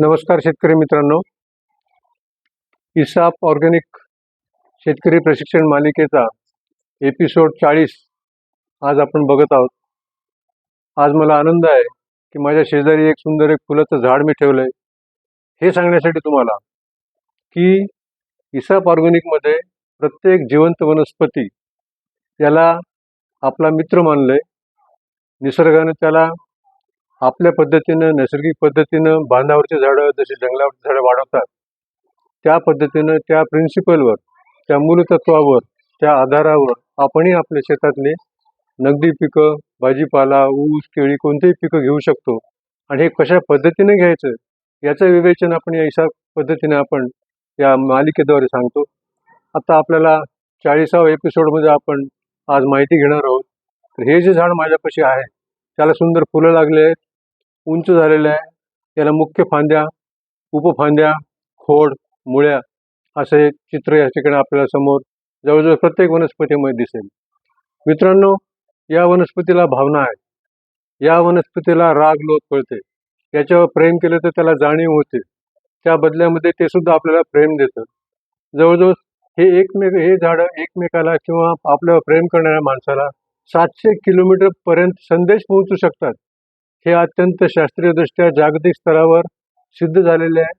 नमस्कार शेतकरी मित्रांनो. इसाप ऑर्गॅनिक शेतकरी प्रशिक्षण मालिकेचा एपिसोड चाळीस आज आपण बघत आहोत. आज मला आनंद आहे की माझ्या शेजारी एक सुंदर एक फुलाचं झाड मी ठेवलं आहे हे सांगण्यासाठी तुम्हाला की इसाप ऑर्गॅनिकमध्ये प्रत्येक जिवंत वनस्पती याला आपला मित्र मानलं आहे निसर्गाने त्याला आपल्या पद्धतीनं नैसर्गिक पद्धतीनं बांधावरची झाडं जशी जंगलावरची झाडं वाढवतात त्या पद्धतीनं त्या प्रिन्सिपलवर त्या मूलतत्वावर त्या आधारावर आपणही आपल्या शेतातले नगदी पिकं भाजीपाला ऊस केळी कोणतेही पिकं घेऊ शकतो. आणि हे कशा पद्धतीने घ्यायचं याचं विवेचन आपण या हिसाब पद्धतीने आपण या मालिकेद्वारे सांगतो. आता आपल्याला चाळीसावं एपिसोडमध्ये आपण आज माहिती घेणार आहोत. तर हे जे झाड माझ्यापाशी आहे त्याला सुंदर फुलं लागले आहेत. उंच झालेलं आहे. त्याला मुख्य फांद्या उपफांद्या खोड मुळ्या असे चित्र या ठिकाणी आपल्याला समोर जवळजवळ प्रत्येक वनस्पतीमध्ये दिसेल. मित्रांनो या वनस्पतीला भावना आहे. या वनस्पतीला राग लोक कळते. याच्यावर प्रेम केलं तर त्याला जाणीव होते. त्या बदल्यामध्ये ते सुद्धा आपल्याला प्रेम देतं. जवळजवळ हे एकमेक हे झाडं एकमेकाला किंवा आपल्यावर प्रेम करणाऱ्या माणसाला सातशे किलोमीटर पर्यंत संदेश पोहोचू शकतात. हे अत्यंत शास्त्रीयदृष्ट्या जागतिक स्तरावर सिद्ध झालेले आहे.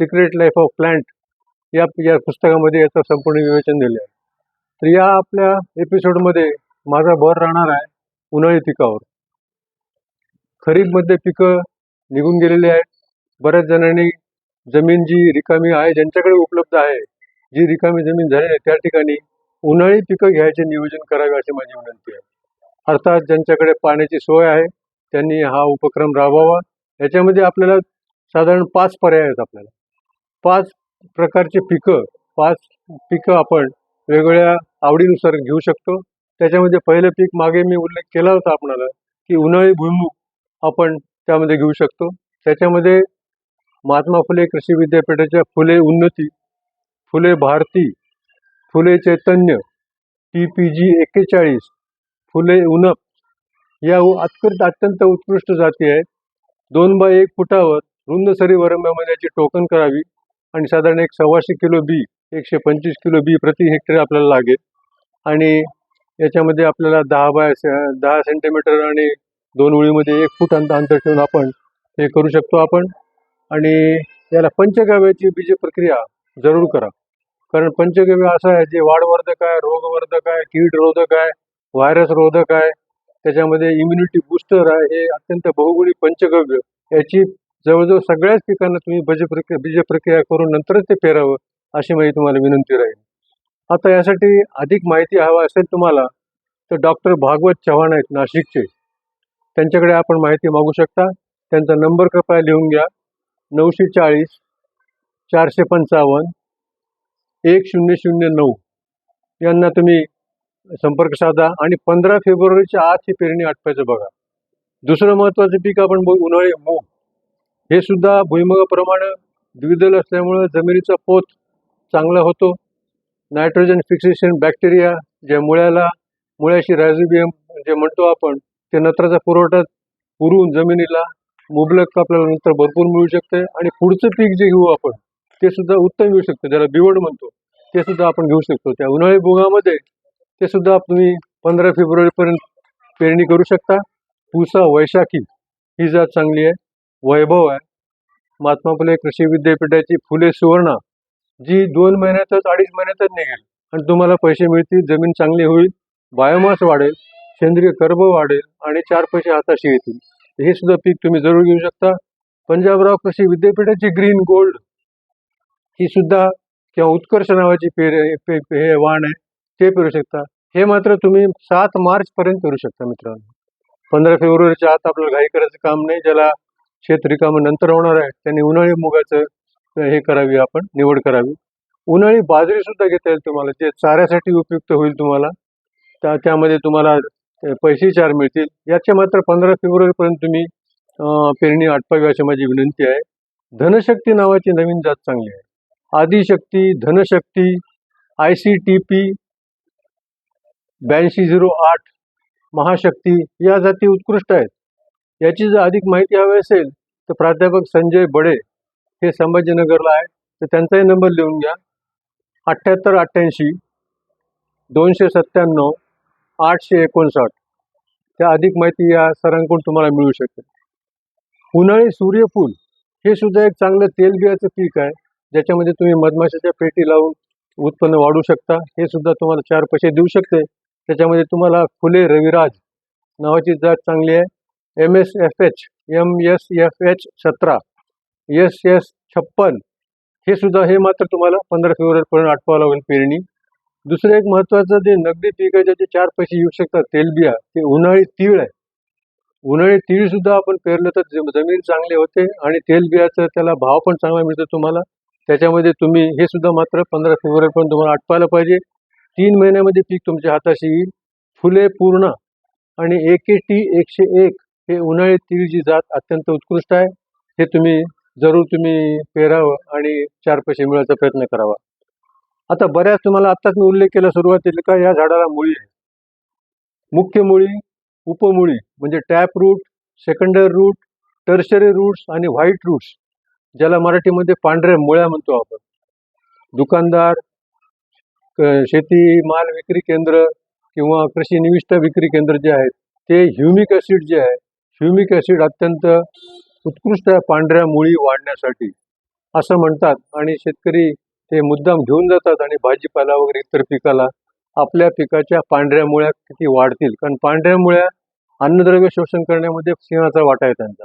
सिक्रेट लाईफ ऑफ प्लांट या या पुस्तकामध्ये याचं संपूर्ण विवेचन दिले आहे. तर या आपल्या एपिसोडमध्ये माझा भर राहणार आहे उन्हाळी पिकावर. खरीपमध्ये पिकं निघून गेलेली आहेत. बऱ्याच जणांनी जमीन जी रिकामी आहे ज्यांच्याकडे उपलब्ध आहे जी रिकामी जमीन झाली आहे त्या ठिकाणी उन्हाळी पिकं घ्यायचे नियोजन करावे अशी माझी विनंती आहे. अर्थात ज्यांच्याकडे पाण्याची सोय आहे त्यांनी हा उपक्रम राबवावा. याच्यामध्ये आपल्याला साधारण पाच पर्याय आहेत आपल्याला. पाच प्रकारचे पिकं पाच पिकं आपण वेगवेगळ्या आवडीनुसार घेऊ शकतो. त्याच्यामध्ये पहिलं पीक मागे मी उल्लेख केला होता आपणाला की उन्हाळी भुईमुग आपण त्यामध्ये घेऊ शकतो. त्याच्यामध्ये महात्मा फुले कृषी विद्यापीठाच्या Phule Unnati Phule Bharati Phule Chaitanya T P G एक्केचाळीस फुले उनप या अत्यंत अत्यंत उत्कृष्ट जाती आहेत. दोन बाय एक फुटावर रुंद सरी वरंब्यामध्ये याची टोकन करावी आणि साधारण एक सव्वाशे किलो बी एकशे पंचवीस किलो बी प्रति हेक्टर आपल्याला लागेल. आणि याच्यामध्ये आपल्याला दहा बाय दहा सेंटीमीटर आणि दोन ओळीमध्ये एक फूट अंतर अंतर ठेवून आपण हे करू शकतो आपण. आणि याला पंचगव्याची बीज प्रक्रिया जरूर करा. कारण पंचगव्य असं आहे जे वाढवर्धक आहे रोगवर्धक आहे कीड रोधक आहे व्हायरस रोधक आहे त्याच्यामध्ये इम्युनिटी बूस्टर आहे हे अत्यंत बहुगुणी पंचगव्य. याची जवळजवळ सगळ्याच पिकांना तुम्ही बीज प्रक्रिया बीज प्रक्रिया करून नंतरच ते पेरावं अशी माझी तुम्हाला विनंती राहील. आता यासाठी अधिक माहिती हवा असेल तुम्हाला तर डॉक्टर भागवत चव्हाण आहेत नाशिकचे. त्यांच्याकडे आपण माहिती मागू शकता. त्यांचा नंबर कृपया लिहून घ्या. नऊशे चाळीस चारशे पंचावन्न एक शून्य शून्य नऊ. यांना तुम्ही संपर्क साधा आणि पंधरा फेब्रुवारीच्या आत ही पेरणी आटपायचं बघा. दुसरं महत्त्वाचं पीक आपण बघू उन्हाळी मूग. हे सुद्धा भुईमुगाप्रमाणे द्विदल असल्यामुळं जमिनीचा पोत चांगला होतो. नायट्रोजन फिक्सेशन बॅक्टेरिया ज्या मुळ्याला मुळ्याशी रायझोबियम जे म्हणतो आपण ते नत्राचा पुरवठा पुरवून जमिनीला मुबलक आपल्याला नंतर भरपूर मिळू शकते आणि पुढचं पीक जे घेऊ आपण ते सुद्धा उत्तम घेऊ शकतो. ज्याला बिवड म्हणतो ते सुद्धा आपण घेऊ शकतो. त्या उन्हाळी भुगामध्ये ते सुद्धा तुम्ही पंधरा फेब्रुवारीपर्यंत पेरणी करू शकता. पुसा वैशाखी ही जात चांगली आहे. वैभव आहे. महात्मा फुले कृषी विद्यापीठाची फुले सुवर्णा जी दोन महिन्यातच अडीच महिन्यातच निघेल आणि तुम्हाला पैसे मिळतील जमीन चांगली होईल बायोमास वाढेल सेंद्रिय कर्ब वाढेल आणि चार पैसे हाताशी येतील. हे सुद्धा पीक तुम्ही जरूर घेऊ शकता. पंजाबराव कृषी विद्यापीठाची ग्रीन गोल्ड ही सुद्धा किंवा उत्कर्ष नावाची पेर पे- हे वाण आहे. ते पेरू शकता. हे मात्र तुम्ही सात मार्च पर्यंत करू शकता मित्रांनो. पंधरा फेब्रुवारीच्या आत आपल्याला घाई करायचं काम नाही. ज्याला शेत रिकामं नंतर होणार आहे त्यांनी उन्हाळी मुगाचं हे करावी आपण निवड करावी. उन्हाळी बाजरी सुद्धा घेता येईल तुम्हाला. जे चाऱ्यासाठी उपयुक्त होईल तुम्हाला. त्या त्यामध्ये तुम्हाला पैसे चार मिळतील. याचे मात्र पंधरा फेब्रुवारीपर्यंत तुम्ही पेरणी आटपावी अशी माझी विनंती आहे. धनशक्ती नावाची नवीन जात चांगली आहे. Adishakti Dhanshakti I C T P ब्याऐंशी झिरो आठ महाशक्ती या जाती उत्कृष्ट आहेत. याची जर अधिक माहिती हवी असेल तर प्राध्यापक संजय बडे हे संभाजीनगरला आहे तर त्यांचाही नंबर लिहून घ्या. अठ्ठ्याहत्तर अठ्ठ्याऐंशी दोनशे सत्त्याण्णव आठशे एकोणसाठ. त्या अधिक माहिती या सरांकडून तुम्हाला मिळू शकते उन्हाळी सूर्यफूल हे सुद्धा एक चांगलं तेलबियाचं पीक आहे. ज्याच्यामध्ये तुम्ही मधमाशाच्या पेटी लावून उत्पन्न वाढवू शकता. हे सुद्धा तुम्हाला चार पैसे देऊ शकते. त्याच्यामध्ये तुम्हाला फुले रविराज नावाची जात चांगली आहे. M S F H M S F H सतरा एस एस छप्पन हे सुद्धा हे मात्र तुम्हाला पंधरा फेब्रुवारीपर्यंत आटपावं लागेल पेरणी. दुसरं एक महत्त्वाचं जे नगदी पीक आहे ज्याचे चार पैसे येऊ शकतात तेलबिया ते उन्हाळी तीळ आहे. उन्हाळी तीळ सुद्धा आपण पेरलं तर जमीन चांगली होते आणि तेलबियाचं त्याला भाव पण चांगला मिळतो तुम्हाला. त्याच्यामध्ये तुम्ही हे सुद्धा मात्र पंधरा फेब्रुवारीपर्यंत तुम्हाला आटपायला पाहिजे. तीन महिन्यामध्ये पीक तुमच्या हाताशी येईल. फुले पूर्ण आणि एके टी एकशे एक हे उन्हाळी तीळ जी जात अत्यंत उत्कृष्ट आहे. हे तुम्ही जरूर तुम्ही पेरावं आणि चार पैसे मिळवायचा प्रयत्न करावा. आता बऱ्याच तुम्हाला आत्ताच मी उल्लेख केला सुरुवातीला का या झाडाला मुळी आहे. मुख्य मुळी उपमुळी म्हणजे tap root secondary root tertiary roots आणि व्हाईट रूट्स ज्याला मराठीमध्ये पांढऱ्या मुळ्या म्हणतो आपण. दुकानदार शेती माल विक्री केंद्र किंवा कृषी निविष्ट विक्री केंद्र जे आहेत ते ह्युमिक ॲसिड जे आहे ह्युमिक ॲसिड अत्यंत उत्कृष्ट पांढऱ्या मुळी वाढण्यासाठी असं म्हणतात. आणि शेतकरी ते मुद्दाम घेऊन जातात आणि भाजीपाला वगैरे इतर पिकाला आपल्या पिकाच्या पांढऱ्या मुळ्या किती वाढतील. कारण पांढऱ्या मुळ्या अन्नद्रव्य शोषण करण्यामध्ये सिंहाचा वाटा आहे त्यांचा.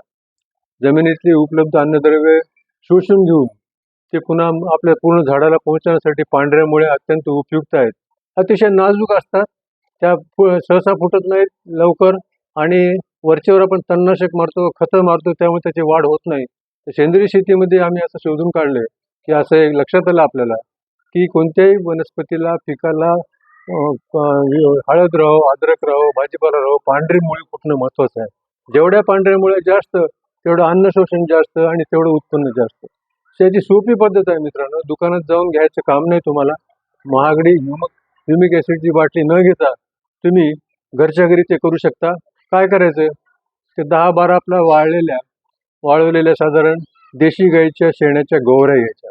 जमिनीतली उपलब्ध अन्नद्रव्य शोषून घेऊन ते पुन्हा आपल्या पूर्ण झाडाला पोहोचण्यासाठी पांढऱ्या मुळ्या अत्यंत उपयुक्त आहेत. अतिशय नाजूक असतात. त्या फु- सहसा फुटत नाहीत लवकर आणि वरच्यावर आपण तणनाशक मारतो खतं मारतो त्यामुळे त्याची वाढ होत नाही. तर सेंद्रिय शेतीमध्ये आम्ही असं शोधून काढलं की असं एक लक्षात आलं आपल्याला की कोणत्याही वनस्पतीला पिकाला हळद राहो अद्रक राहो भाजीपाला राहो पांढरी मुळी फुटणं महत्त्वाचं आहे. जेवढ्या पांढऱ्या मुळ्या जास्त तेवढं अन्न शोषण जास्त आणि तेवढं उत्पन्न जास्त. त्याची सोपी पद्धत आहे मित्रांनो. दुकानात जाऊन घ्यायचं काम नाही तुम्हाला. महागडी ह्युमक ह्युमिक ॲसिडची बाटली न घेता तुम्ही घरच्या घरी ते करू शकता. काय करायचं? ते दहा बारा आपल्या वाळलेल्या वाळवलेल्या साधारण देशी गाईच्या शेणाच्या गवऱ्या घ्यायच्या.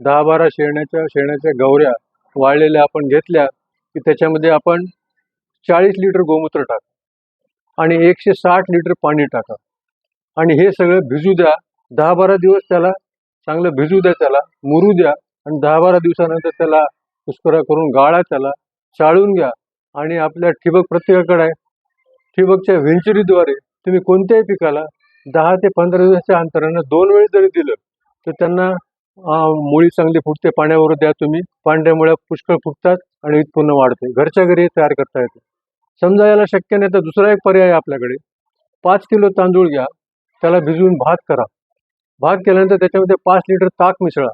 दहा बारा शेणाच्या शेणाच्या गवऱ्या वाळलेल्या आपण घेतल्या की त्याच्यामध्ये आपण चाळीस लिटर गोमूत्र टाका आणि एकशे साठ लिटर पाणी टाका. आणि हे सगळं भिजू द्या. दहा बारा दिवस त्याला चांगलं भिजू द्या त्याला मुरू द्या आणि दहा बारा दिवसानंतर त्याला कुस्करा करून गाळा त्याला चाळून घ्या. आणि आपल्या ठिबक प्रत्येकाकडे आहे. ठिबकच्या व्हेंचुरीद्वारे तुम्ही कोणत्याही पिकाला दहा ते पंधरा दिवसाच्या अंतरानं दोन वेळी जरी दिलं तर त्यांना मुळी चांगली फुटते पाण्यावर द्या तुम्ही. पांढऱ्या मुळ्या पुष्कळ फुटतात आणि उत्पन्न वाढते. घरच्या घरी तयार करता येते. समजा याला शक्य नाही तर दुसरा एक पर्याय आहे आपल्याकडे. पाच किलो तांदूळ घ्या त्याला भिजवून भात करा. भात केल्यानंतर त्याच्यामध्ये पाच लिटर ताक मिसळा.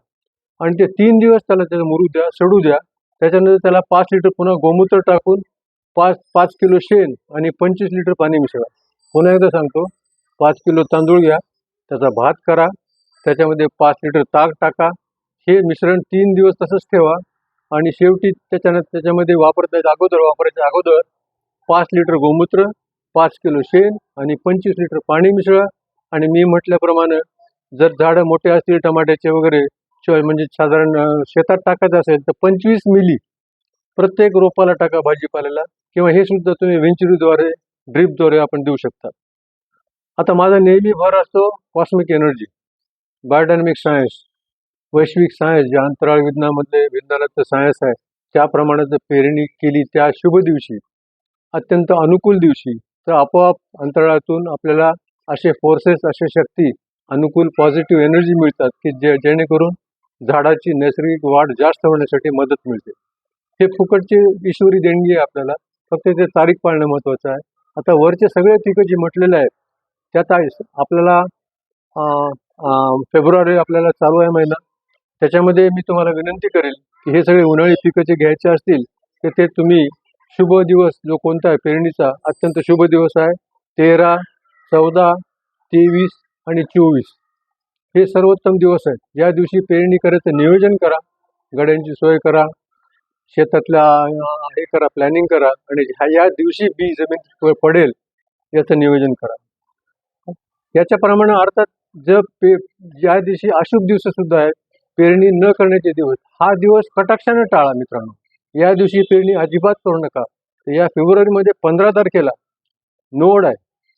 आणि ते तीन दिवस त्याला त्याला मुरू द्या सडू द्या. त्याच्यानंतर त्याला पाच लिटर पुन्हा गोमूत्र टाकून पाच पाच किलो शेण आणि पंचवीस लिटर पाणी मिसळा. पुन्हा एकदा सांगतो पाच किलो तांदूळ घ्या त्याचा भात करा त्याच्यामध्ये पाच लिटर ताक टाका. हे मिश्रण तीन दिवस तसंच ठेवा. आणि शेवटी त्याच्यानं त्याच्यामध्ये वापरता अगोदर वापरायच्या अगोदर पाच लिटर गोमूत्र पाच किलो शेण आणि पंचवीस लिटर पाणी मिसळा. आणि मी म्हटल्याप्रमाणे जर झाडं मोठे असतील टमाट्याचे वगैरे शिवाय म्हणजे साधारण शेतात टाकायचं असेल तर पंचवीस मिली प्रत्येक रोपाला टाका भाजीपाल्याला. किंवा हे सुद्धा तुम्ही वेंचुरीद्वारे ड्रीपद्वारे आपण देऊ शकता. आता माझा नेहमी भर असतो कॉस्मिक एनर्जी बायोडायनमिक सायन्स वैश्विक सायन्स जे अंतराळ विज्ञानामधले विज्ञानाचं सायन्स आहे त्याप्रमाणे जर पेरणी केली त्या शुभ दिवशी अत्यंत अनुकूल दिवशी तर आपोआप अंतराळातून आपल्याला असे फोर्सेस असे शक्ती अनुकूल पॉझिटिव्ह एनर्जी मिळतात की जे जेणेकरून झाडाची नैसर्गिक वाढ जास्त होण्यासाठी मदत मिळते. हे फुकटची ईश्वरी देणगी आहे आपल्याला. फक्त ते तारीख पाळणं महत्त्वाचं आहे. आता वरचे सगळे पिकं जी म्हटलेले आहेत त्यात आहे आपल्याला फेब्रुवारी आपल्याला चालू आहे महिना. त्याच्यामध्ये मी तुम्हाला विनंती करेल की हे सगळे उन्हाळी पिकं जे घ्यायचे असतील तर ते तुम्ही शुभ दिवस जो कोणता आहे पेरणीचा अत्यंत शुभ दिवस आहे. तेरा चौदा तेवीस आणि चोवीस. हे सर्वोत्तम दिवस आहेत. या दिवशी पेरणी करायचं नियोजन करा. गड्यांची सोय करा. शेतातल्या हे करा प्लॅनिंग करा. आणि ह्या या दिवशी बी जमीन पडेल याचं नियोजन करा. याच्याप्रमाणे अर्थात जर पे ज्या दिवशी अशुभ दिवससुद्धा आहेत पेरणी न करण्याचे दिवस हा दिवस कटाक्षाने टाळा मित्रांनो. या दिवशी पेरणी अजिबात करू नका. या फेब्रुवारीमध्ये पंधरा तारखेला नोड आहे.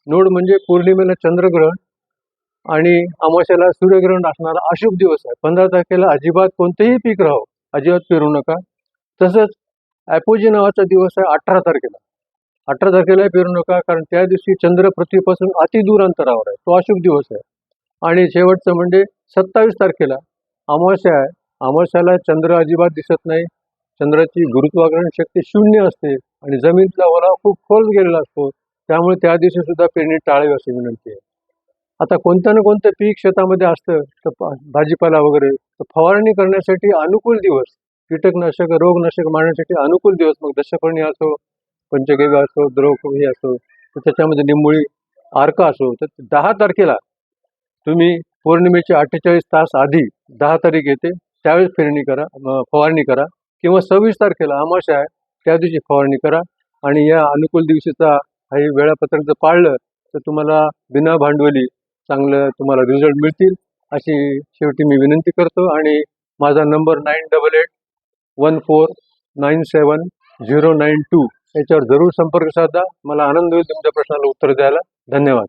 नोड म्हणजे पौर्णिमेला चंद्रग्रहण आणि अमावस्याला सूर्यग्रहण असणारा अशुभ दिवस आहे. पंधरा तारखेला अजिबात कोणतेही पीक राहो अजिबात पेरू नका. तसंच ॲपोजी नावाचा दिवस आहे अठरा तारखेला. अठरा तारखेला पेरू नका कारण त्या दिवशी चंद्र पृथ्वीपासून अति दूर अंतरावर आहे. तो अशुभ दिवस आहे. आणि शेवटचं म्हणजे सत्तावीस तारखेला अमावस्या आहे. अमावस्याला चंद्र अजिबात दिसत नाही. चंद्राची गुरुत्वाकर्षण शक्ती शून्य असते आणि जमिनीतला ओलावा खूप खोल गेलेला असतो. त्यामुळे त्या दिवशी सुद्धा पेरणी टाळावी अशी विनंती आहे. आता कोणतं ना कोणतं पीक शेतामध्ये असतं तर भाजीपाला वगैरे. तर फवारणी करण्यासाठी अनुकूल दिवस कीटकनाशक रोगनाशक मारण्यासाठी अनुकूल दिवस. मग दशपर्णी असो पंचगव्य असो द्रव हे असो तर त्याच्यामध्ये निंबोळी आर्का असो. तर दहा तारखेला तुम्ही पौर्णिमेच्या अठ्ठेचाळीस तास आधी दहा तारीख येते त्यावेळेस पेरणी करा फवारणी करा. किंवा सव्वीस तारखेला अमावस्या आहे त्या दिवशी फवारणी करा. आणि या अनुकूल दिवशीचा हे वेळापत्रक जर पाळलं तर तुम्हाला बिना भांडवली चांगलं तुम्हाला रिझल्ट मिळतील. अशी शेवटी मी विनंती करतो आणि माझा number nine double eight one four nine seven zero nine two याच्यावर जरूर संपर्क साधा. मला आनंद होईल तुमच्या प्रश्नाला उत्तर द्यायला. धन्यवाद.